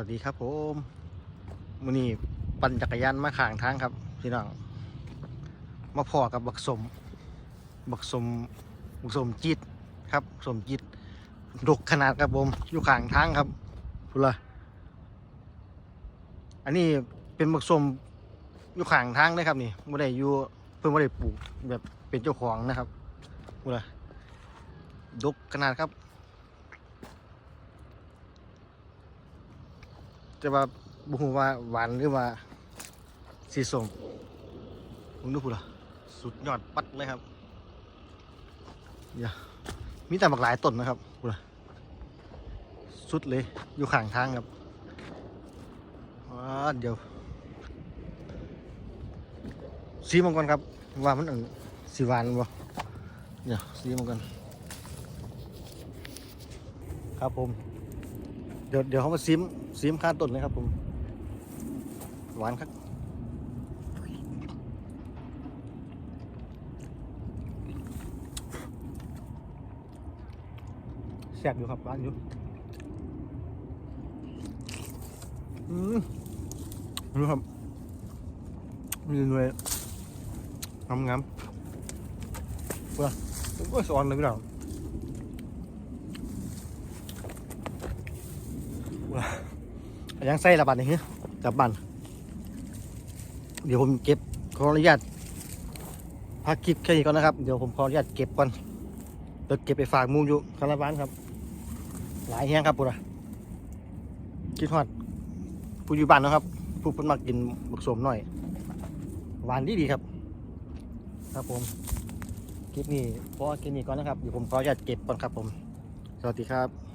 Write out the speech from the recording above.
วัสดีครับผมมือนี้ปั่นจักรยานมาข้างทางครับพี่น้องมาพอกับบักสม บักสมบักสมจิตครับสมจิตดกขนาดครับผมอยู่ข้างทางครับพูดละอันนี้เป็นบักสมอยู่ข้างทางเลยครับนี่ไม่ได้อยู่เพิ่งไม่ได้ปลูกแบบเป็นเจ้าของนะครับพูดละดกขนาดครับ แต่ว่าบุหูว่าหวานหรือว่าสีส้มผมดูพูดละสุดยอดปัดเลยครับอย่ามีแต่บักหลายต้นนะครับพูดละสุดเลยอยู่ข้างทางครับว้าเดี๋ยวซีมังกรครับว่ามันอันสีหวานบ่เดี๋ยวซีมังกรครับผมเดี๋ยวเดี๋ยวเขามาซิมซิมข้าต้นเลยครับผม หวานครับแซ่บอยู่ครับหวานอยู่อืมดูครับมีหน่วยงามงามๆเพื่อโอ้ยสอนเลยพี่น้อง ยังใส่ระบาดนี่ฮะกลับบ้านเดี๋ยวผมเก็บขออนุญาตพักคลิปแค่นี้ก่อนนะครับ เดี๋ยวผมขออนุญาตเก็บก่อนเดี๋ยวเก็บไปฝากมูอยู่คาราบานครับ หลายแห้งครับปุ๊ระคิดฮอดผู้อยู่บ้านนะครับผู้เพิ่นมักกินบักสมหน่อย หวานดีดีครับ ครับผมคลิปนี้พอคลิปนี้ก่อนนะครับเดี๋ยวผมขออนุญาตเก็บก่อนครับผม สวัสดีครับ